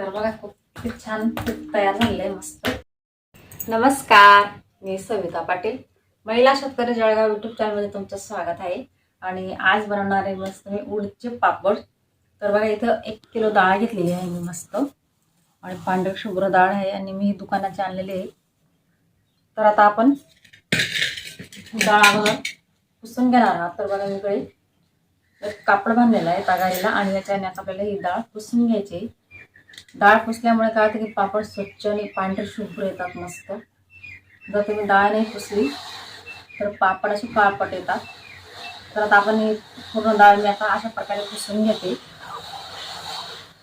तर बघा खूप खूप छान खूप तयार झालेलं आहे मस्त. नमस्कार मी सविता पाटील. महिला शेतकरी जळगाव युट्यूब चॅनलमध्ये तुमचं स्वागत आहे. आणि आज बनवणार आहे मस्त मी उडचे पापड. तर बघा इथं एक किलो डाळ घेतलेली आहे मी मस्त. आणि पांढरी शुभ्र डाळ आहे आणि मी दुकानाची आणलेली आहे. तर आता आपण डाळ अगोदर पुसून घेणार आहोत. तर बघा मी इकडे एक कापड बांधलेला आहे तागारीला आणि याच्याने आपल्याला ही डाळ पुसून घ्यायची आहे. डाळ पुसल्यामुळे काय होतं की पापड स्वच्छ आणि पांढरे शुभ्र येतात मस्त. जर तुम्ही डाळ नाही पुसली तर पापड असे काळपट येतात. तर आता आपण ही पूर्ण डाळ मी आता अशा प्रकारे पुसून घेते.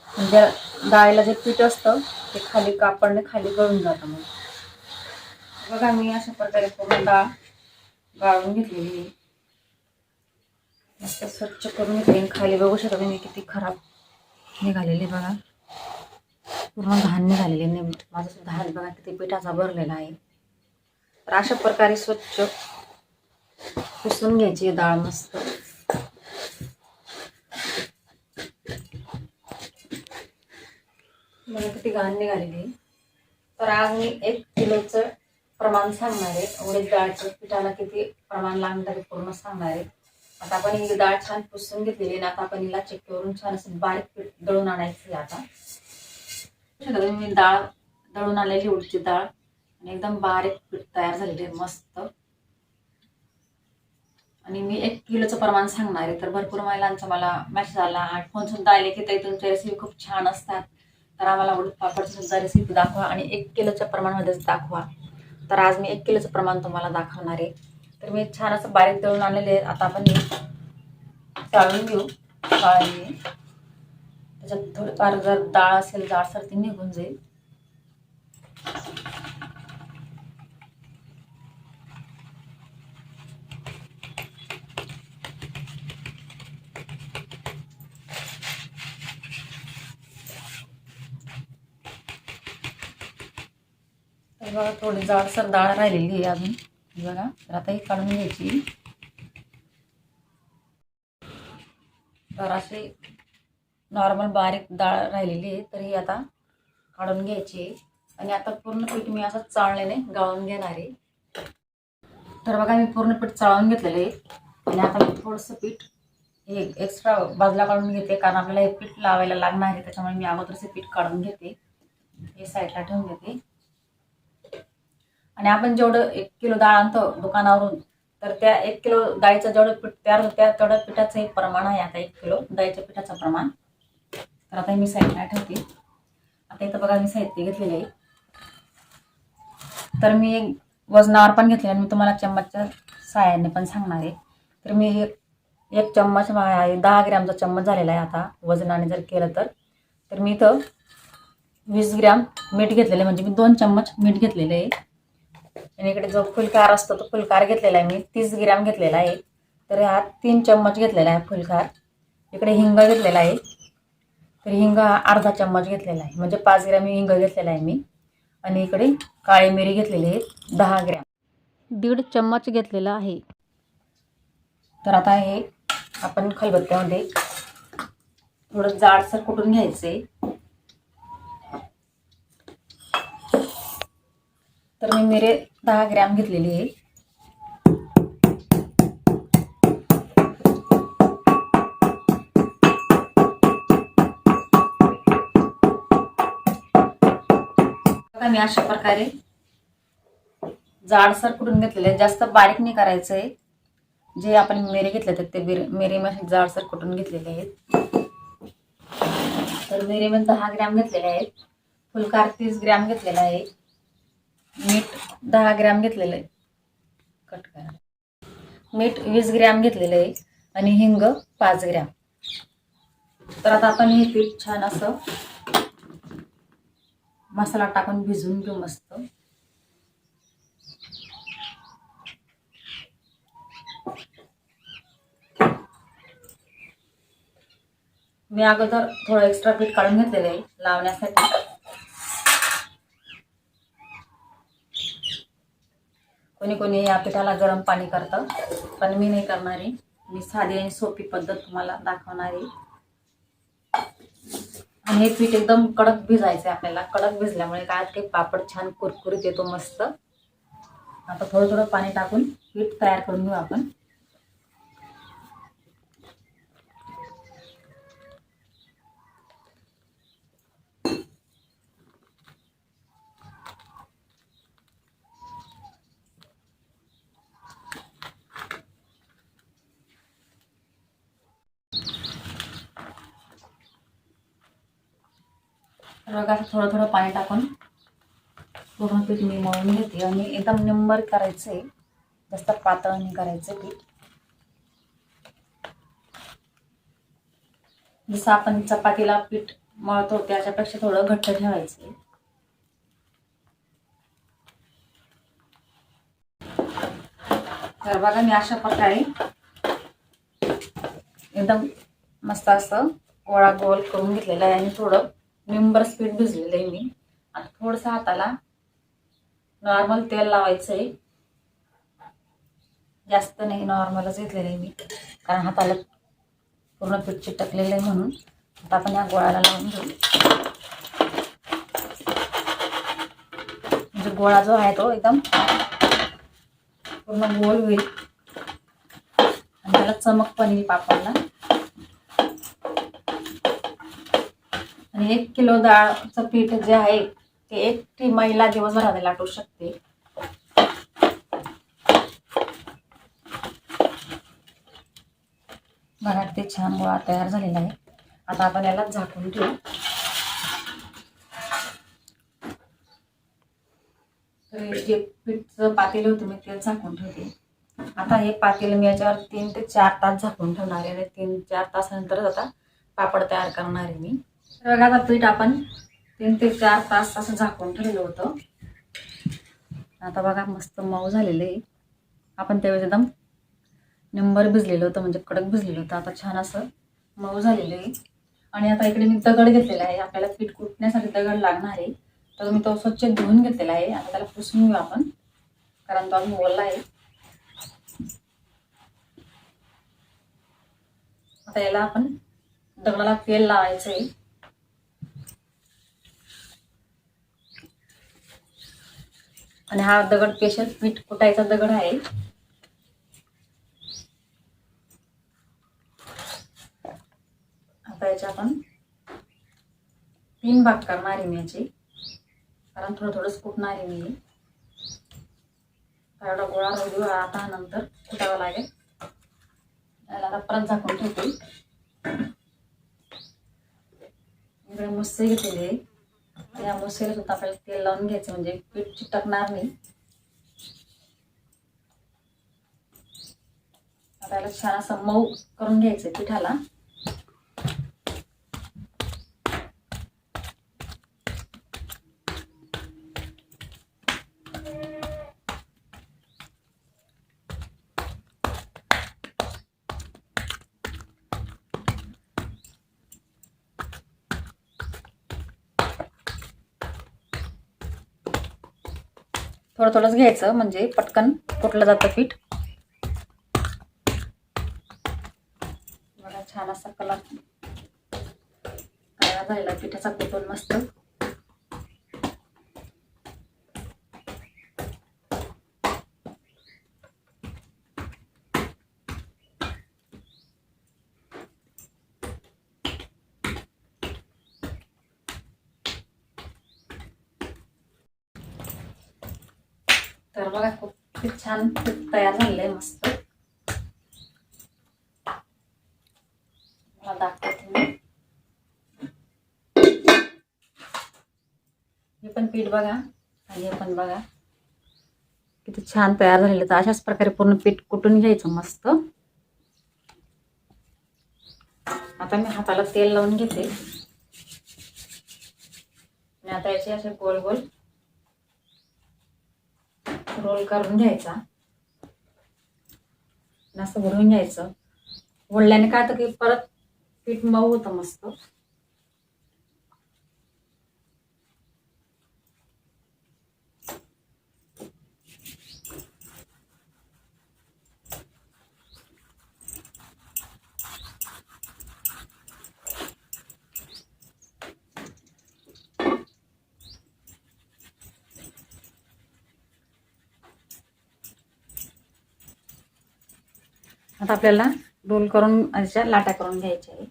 म्हणजे डाळीला जे पीठ असतं ते खाली कापडने खाली गळून जातं मग. बघा मी अशा प्रकारे पूर्ण डाळ गाळून घेतलेली आहे. मस्त स्वच्छ करून घेतली आणि खाली बघू शकता तुम्ही किती खराब निघालेली बघा. पूर्ण घाण निघालेली नाही माझा सुद्धा हात बघा किती पिठाचा भरलेला आहे. तर अशा प्रकारे स्वच्छ पुसून घ्यायची डाळ मस्त. मला किती घाण निघालेली तर आज मी एक किलोचं प्रमाण सांगणार आहे. उडीद डाळचं पिठाला किती प्रमाण लागणार आहे पूर्ण सांगणार आहे. आता आपण ही डाळ छान पुसून घेतलेली आणि आता आपण हिला चक्कीवरून छान असं बारीक पीठ दळून आणायचं आता. शकता तुम्ही मी डाळ दळून आलेली उडची डाळ. आणि एकदम बारीक पीठ तयार झालेली आहे मस्त. आणि मी एक किलोचं प्रमाण सांगणार आहे तर भरपूर महिलांचा मला मेसेज आला. आणि फोन सुद्धा आले की ताई तुमच्या रेसिपी खूप छान असतात. तर आम्हाला उडीद पापडची सुद्धा रेसिपी दाखवा आणि एक किलोच्या प्रमाणामध्येच दाखवा. तर आज मी एक किलोचं प्रमाण तुम्हाला दाखवणार आहे. तर मी छान असं बारीक दळून आणलेले आहे आता आपण हे घेऊ. त्याच्यात थोडीफार जर डाळ असेल जाडसर ती निघून जाईल. तर बघा थोडी जाडसर डाळ राहिलेली आहे अजून. बघा तर आता ही काढून घ्यायची. तर अशी नॉर्मल बारीक डाळ राहिलेली आहे तर ही आता काढून घ्यायची आहे. आणि आता पूर्ण पीठ मी असं चाळण्याने गाळून घेणार आहे. तर बघा मी पूर्ण पीठ चाळून घेतलेलं आहे. आणि आता मी थोडंसं पीठ हे एक्स्ट्रा बाजूला काढून घेते कारण आपल्याला हे पीठ लावायला लागणार आहे त्याच्यामुळे मी अगोदरच पीठ काढून घेते. हे साईडला ठेवून घेते. आणि आपण जेवढं एक किलो डाळ आणतो दुकानावरून तर त्या एक किलो डाळीचं जेवढं पीठ तयार होतं त्या पिठाचं एक प्रमाण आहे आता एक किलो डाळीच्या पिठाचं प्रमाण. तर आता मी साईडला ठेवते. आता इथं बघा मी साहित्य घेतलेलं आहे. तर मी एक वजनावर पण घेतले आणि मी तुम्हाला चम्मचच्या साह्याने पण सांगणार आहे. तर मी हे एक चम्मच आहे दहा ग्रॅमचा चम्मच झालेला आहे आता वजनाने जर केलं तर. तर मी इथं वीस ग्रॅम मीठ घेतलेलं आहे म्हणजे मी दोन चम्मच मीठ घेतलेलं आहे. आणि इकडे जो फुलकार असतो तो फुलकार घेतलेला आहे मी. तीस ग्रॅम घेतलेला आहे. तर हा तीन चम्मच घेतलेला आहे फुलकार. इकडे हिंग घेतलेला आहे. तर हिंग अर्धा चम्मच घेतलेला आहे. म्हणजे पाच ग्रॅम हिंग घेतलेला आहे मी. आणि इकडे काळी मिरी घेतलेली आहे. दहा ग्रॅम. दीड चम्मच घेतलेला आहे. तर आता हे आपण खलबत्त्यामध्ये थोडं जाडसर कुटून घ्यायचे. तर मी मिरे दहा ग्रॅम घेतलेली आहे. मी अशा प्रकारे जाडसर कुठून घेतलेले जास्त बारीक नाही करायचं आहे जे आपण मिरे घेतले आहेत ते बिर मिरे मी जाडसर कुटून घेतलेले आहेत. तर मिरे मग दहा ग्रॅम घेतलेले आहेत. फुलकार तीस ग्रॅम घेतलेला आहे. मीठ दहा ग्रॅम घेतलेलं आहे. कट करा. मीठ वीस ग्रॅम घेतलेलं आहे आणि हिंग पाच ग्रॅम. तर आता आपण हे पीठ छान असं मसाला टाकून भिजवून घेऊ मस्त. मी अगोदर थोडं एक्स्ट्रा पीठ काढून घेतलेलं आहे लावण्यासाठी. कोणी कोणी या पिठाला गरम पाणी करतं पण मी नाही करणारी. मी साधी आणि सोपी पद्धत तुम्हाला दाखवणार. आहे आणि हे पीठ एकदम कडक भिजायचं आहे आपल्याला. कडक भिजल्यामुळे काय ते पापड छान कुरकुरीत येतो मस्त. आता थोडं थोडं पाणी टाकून पीठ तयार करून घेऊ आपण. रग असं थोडं थोडं पाणी टाकून पूर्ण पीठ मी मळून घेते आणि एकदम निंबर करायचं. आहे जास्त पातळ नाही करायचं पीठ. जसं आपण चपातीला पीठ मळतो त्याच्यापेक्षा थोडं घट्ट ठेवायचं. आहे तर बघा मी अशा प्रकारे एकदम मस्त असं गोळा गोल करून घेतलेला आहे आणि थोडं निंबर स्पीड भिजलेलं आहे मी. आता थोडंसं हाताला नॉर्मल तेल लावायचं आहे जास्त नाही नॉर्मलच घेतलेलं आहे मी. कारण हाताला पूर्ण पीठ चिटकलेलं आहे म्हणून. आता आपण या गोळ्याला लावून घेऊ. म्हणजे गोळा जो आहे तो एकदम पूर्ण गोल होईल. आणि त्याला चमक पण येईल पापडला. आणि एक किलो डाळचं पीठ जे आहे ते एक महिला दिवसभरामध्ये लाटू शकते. बघा ते छान गोळा तयार झालेला आहे. आता आपण याला झाकून ठेवू. तर जे पीठचं पातेल होतं मी ते झाकून ठेवते. आता हे पातेल मी याच्यावर तीन ते चार तास झाकून ठेवणार आहे. आणि तीन चार तासानंतरच आता पापड तयार करणार आहे मी. तर बघा आता पीठ आपण. तीन ते चार तास असं झाकून ठेवलं होतं. आता बघा मस्त मऊ झालेलं आहे. आपण त्यावेळेस एकदम नंबर भिजलेलं होतं म्हणजे कडक भिजलेलं होतं. आता छान असं मऊ झालेलं आहे. आणि आता इकडे मी दगड घेतलेला आहे. आपल्याला पीठ कुटण्यासाठी दगड लागणार आहे. तर मी तो स्वच्छ धुवून घेतलेला आहे. आता त्याला पुसून घेऊ आपण कारण तो अजून ओला आहे. आता याला आपण दगडाला तेल लावायचं आहे. आणि हा दगड स्पेशल पीठ कुटायचा दगड आहे. आता याचे आपण तीन भाग करणार आहे मी याचे. कारण थोडं थोडंच कुटणार आहे. मी एवढा गोळा राहू देऊ आता नंतर कुटावा लागेल. याला आता परत झाकून ठेवते. इकडे मस्त घेतलेले. आहे या मुसेला सुद्धा आपल्याला तेल लावून घ्यायचं म्हणजे पीठ चिटकणार नाही. आता याला छान असं मऊ करून घ्यायचं पिठाला. थोडं थोडंच घ्यायचं म्हणजे पटकन कुटलं जातं पीठ. बघा छान असा कलर झालेला पिठाचा कुटून मस्त. तर बघा खूप खूप छान पीठ तयार झालेलं आहे मस्त. मला दाखवते हे पण पीठ बघा आणि हे पण बघा. किती छान तयार झालेलं तर अशाच प्रकारे पूर्ण पीठ कुटून घ्यायचं मस्त. आता मी हाताला तेल लावून घेते. आणि आता याचे असे गोल गोल रोल करून घ्यायचा. असं भरून घ्यायचं. ओढल्याने काय होतं की परत पीठ मऊ होतं मस्त. आता आपल्याला रोल करून अशा लाटा करून घ्यायच्या आहे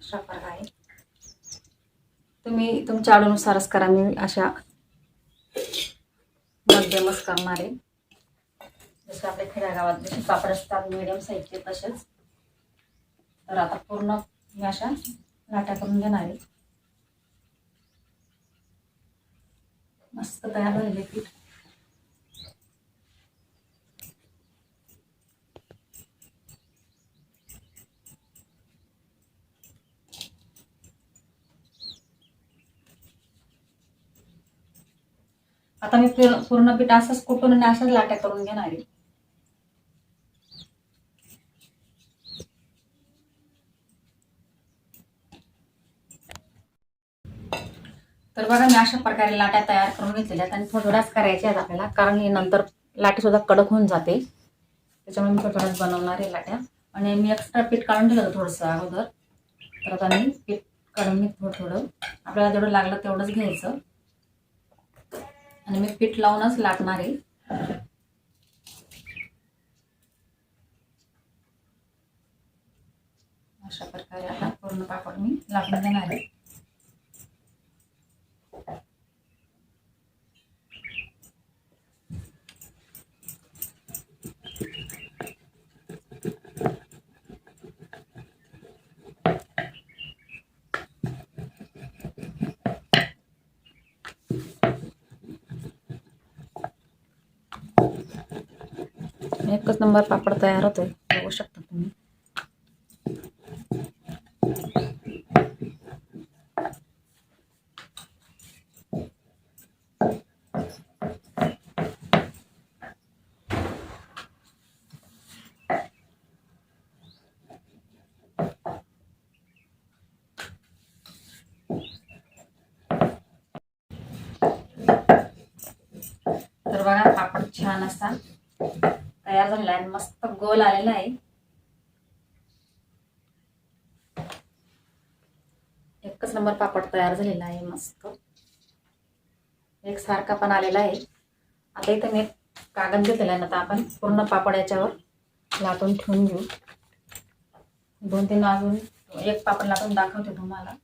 अशा प्रकारे. तुम्ही तुमच्या आवडीनुसारच करा मी अशा मध्यमच करणार आहे. जसे आपल्या खेड्यागावात जसे पापड असतात मिडियम साईजचे तसेच. तर आता पूर्ण मी अशा लाटा करून घेणार आहे. मस्त तयार झालेले पीठ. आता मी पूर्ण- पीठ असंच कुठून आणि अशाच लाट्या करून घेणार. आहे तर बघा मी अशा प्रकारे लाट्या तयार करून घेतलेल्या आहेत आणि थोड्याच करायच्या आहेत आपल्याला कारण ही नंतर लाटी सुद्धा कडक होऊन जाते. त्याच्यामुळे मी थोड्याच बनवणार आहे लाट्या. आणि मी एक्स्ट्रा पीठ काढून ठेवलं थोडंसं अगोदर. तर आता मी पीठ काढून मी थोडं थोडं. आपल्याला जेवढं लागलं तेवढंच घ्यायचं. आणि मी पीठ लावूनच लाटणार आहे. अशा प्रकारे आता पूर्ण पापड मी लाटून देणार आहे. एकच नंबर पापड तयार होतोय बघू शकता तुम्ही तर बघा पापड छान असा तयार झालेला आहे. मस्त गोल आलेला आहे. एकच नंबर पापड तयार झालेला आहे. मस्त. एक सारखा पण आलेला आहे. आता इथं मी एक कागद घेतलेला आहे ना आता आपण पूर्ण पापड याच्यावर लाटून ठेवून घेऊ. दोन तीन अजून एक पापड लाटून दाखवते तुम्हाला.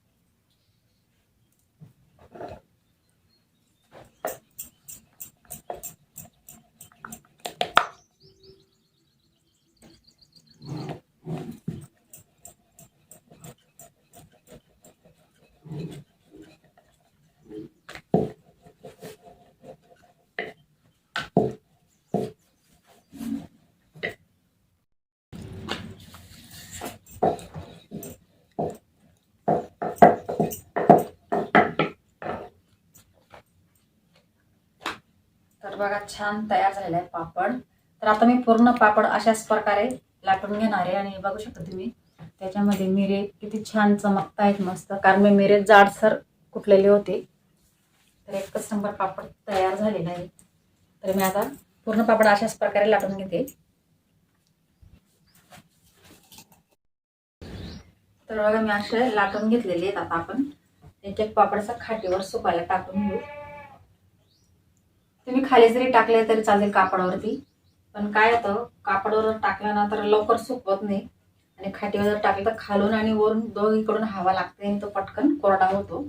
तर बघा छान तयार झालेला आहे पापड. तर आता मी पूर्ण पापड अशाच प्रकारे लाटून घेणार आहे. आणि बघू शकता तुम्ही त्याच्यामध्ये मिरे किती छान चमकत आहेत मस्त. कारण मी मिरे जाडसर कुटलेले होते. तर एकच नंबर पापड तयार झालेला आहे. तर मी आता पूर्ण पापड अशाच प्रकारे लाटून घेते. तर बघा मी असे लाटून घेतलेले आहेत आता आपण. एक एक पापडचा खाटीवर सुकायला टाकून घेऊ. तुम्ही खाली जरी टाकले तरी चालेल कापडावरती. पण काय होतं कापडावर टाकलं ना तर लवकर सुकवत नाही. आणि खाटीवर जर टाकलं तर खालून आणि वरून दोघीकडून हवा लागते आणि तो पटकन कोरडा होतो.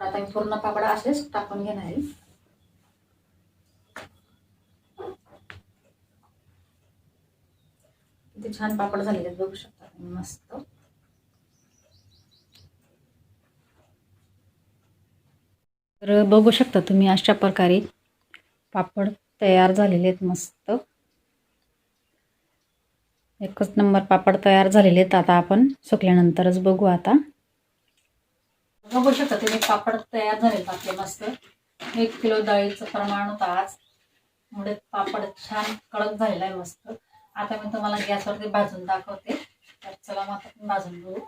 तर आता मी पूर्ण पापडा असेच टाकून घेणार आहे. किती छान पापड झालेले बघू शकता मस्त. तर बघू शकता तुम्ही अशा प्रकारे पापड तयार झालेले आहेत मस्त. एकच नंबर पापड तयार झालेले आहेत. आता आपण सुकल्यानंतरच बघू आता. बघू शकता तुम्ही पापड तयार झालेत आपले मस्त. एक किलो डाळीचं प्रमाण होतं आज. मुळे पापड छान कडक झालेला आहे मस्त. आता मी तुम्हाला गॅसवरती भाजून दाखवते. तर चला मग भाजून बघू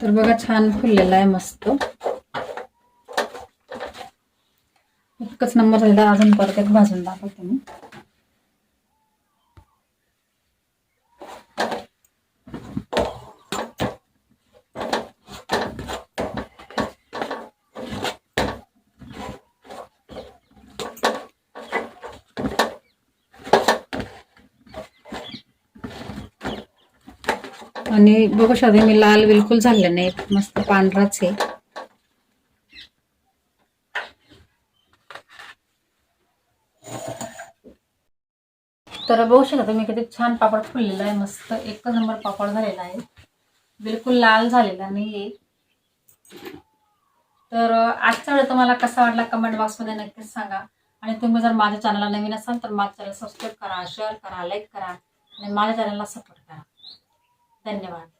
तर बघा छान फुललेला आहे मस्त. एकच नंबर झालेला अजून परत एक भाजून दाखवते मी. आणि बघू शकते मी लाल बिलकुल झाले नाही. मस्त पांढराच आहे. तर बघू शकता तुम्ही किती छान पापड फुललेला आहे. मस्त एकच नंबर पापड झालेला आहे. बिलकुल लाल झालेला नाहीये. तर आजचा वेळ तुम्हाला कसा वाटला कमेंट बॉक्समध्ये नक्कीच सांगा. आणि तुम्ही जर माझ्या चॅनलला नवीन असाल तर माझ्या चॅनल सबस्क्राईब करा शेअर करा लाईक करा आणि माझ्या चॅनलला सपोर्ट करा. धन्यवाद.